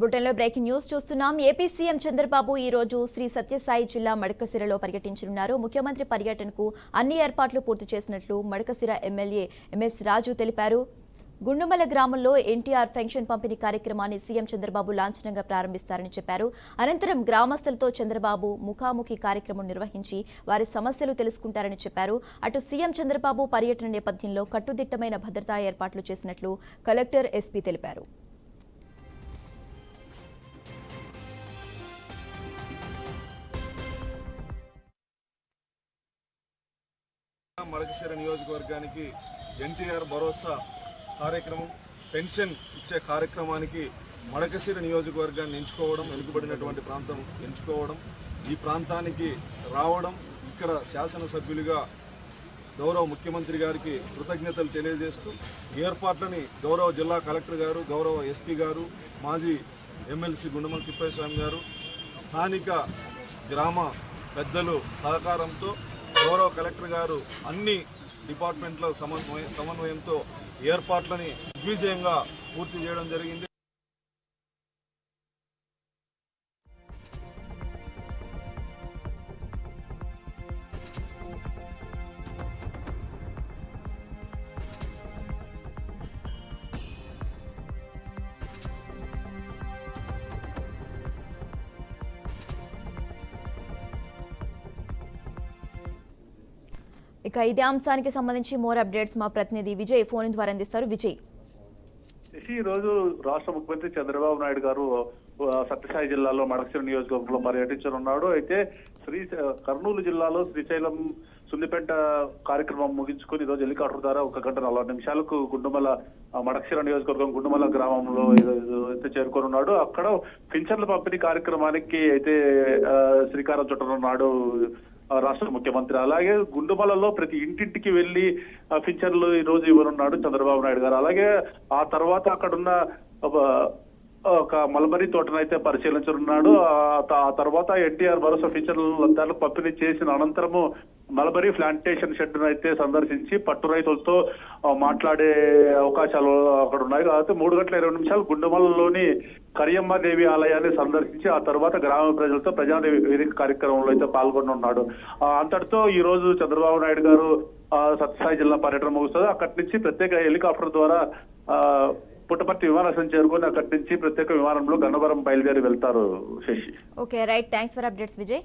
బులెటిన్లో breaking news చూస్తున్నాం. AP CM Chandrababu ఈ రోజు శ్రీ సత్యసాయి జిల్లా మడకసిరలో పర్యటించనున్నారు. ముఖ్యమంత్రి పర్యటనకు అన్ని ఏర్పాట్లు పూర్తి చేసినట్లు మడకసిర ఎమ్మెల్యే ఎంఎస్ రాజు తెలిపారు. గుండుమల గ్రామంలో ఎన్టీఆర్ పెన్షన్ పంపిణీ కార్యక్రమాన్ని సీఎం చంద్రబాబు లాంఛనంగా ప్రారంభిస్తారని చెప్పారు. అనంతరం గ్రామస్తులతో చంద్రబాబు ముఖాముఖి కార్యక్రమం నిర్వహించి వారి సమస్యలు తెలుసుకుంటారని చెప్పారు. అటు సీఎం చంద్రబాబు పర్యటన నేపథ్యంలో కట్టుదిట్టమైన భద్రతా ఏర్పాట్లు చేసినట్లు కలెక్టర్ ఎస్పీ తెలిపారు. మడకశిర నియోజకవర్గానికి ఎన్టీఆర్ భరోసా కార్యక్రమం పెన్షన్ ఇచ్చే కార్యక్రమానికి మడకశిర నియోజకవర్గాన్ని ఎంచుకోవడం వెనుకబడినటువంటి ప్రాంతం ఎంచుకోవడం ఈ ప్రాంతానికి రావడం ఇక్కడ శాసనసభ్యులుగా గౌరవ ముఖ్యమంత్రి గారికి కృతజ్ఞతలు తెలియజేస్తూ ఏర్పాట్లని గౌరవ జిల్లా కలెక్టర్ గారు గౌరవ ఎస్పీ గారు మాజీ ఎమ్మెల్సీ గుండమల తిప్పేస్వామి స్వామి గారు స్థానిక గ్రామ పెద్దలు సహకారంతో గౌరవ కలెక్టర్ గారు అన్ని డిపార్ట్మెంట్ల సమన్వయ సమన్వయంతో ఏర్పాట్లని దిగ్విజయంగా పూర్తి చేయడం జరిగింది. ఇక ఇదే అంశానికి సంబంధించి మోర్ అప్డేట్స్ మా ప్రతినిధి విజయ్ ఫోన్ ద్వారా అందిస్తారు. విజయ్. శశి ఈ రోజు రాష్ట్ర ముఖ్యమంత్రి చంద్రబాబు నాయుడు గారు సత్యసాయి జిల్లాలో మడకశిర నియోజకవర్గంలో పర్యటించనున్నాడు. అయితే శ్రీ కర్నూలు జిల్లాలో శ్రీశైలం సున్నిపేట కార్యక్రమం ముగించుకొని ఈరోజు రోజు హెలికాప్టర్ ద్వారా ఒక గంట నలభై నిమిషాలకు గుండుమల మడక్షిర నియోజకవర్గం గుండుమల గ్రామంలో అయితే చేరుకోనున్నాడు. అక్కడ పింఛన్ల పంపిణీ కార్యక్రమానికి అయితే శ్రీకారం చుట్టనున్నాడు రాష్ట్ర ముఖ్యమంత్రి. అలాగే గుండుమలలో ప్రతి ఇంటింటికి వెళ్ళి ఆ, ఈ రోజు ఇవ్వనున్నాడు చంద్రబాబు నాయుడు గారు. అలాగే ఆ తర్వాత అక్కడున్న ఒక ఒక మల్బరీ తోటనైతే పరిశీలించనున్నాడు. ఆ తర్వాత ఎన్టీఆర్ భరోసా ఫీచర్లు లబ్ధాలకు పంపిణీ చేసిన అనంతరము మలబరీ ప్లాంటేషన్ షెడ్ అయితే సందర్శించి పట్టు రైతులతో మాట్లాడే అవకాశాలు అక్కడ ఉన్నాయి. కాబట్టి మూడు గంటల ఇరవై నిమిషాలు గుండమలలోని కరియమ్మ దేవి ఆలయాన్ని సందర్శించి ఆ తర్వాత గ్రామ ప్రజలతో ప్రజాదేవి వేదిక కార్యక్రమంలో అయితే పాల్గొనున్నాడు. అంతటితో ఈ రోజు చంద్రబాబు నాయుడు గారు సత్యసాయి జిల్లా పర్యటన ముగుస్తుంది. అక్కడి నుంచి ప్రత్యేక హెలికాప్టర్ ద్వారా పుట్టపర్తి విమానాశ్రయం చేరుకొని అక్కడి నుంచి ప్రత్యేక విమానంలో గన్నవరం బయలుదేరి వెళ్తారు Sasi. Okay right. Thanks for updates Vijay.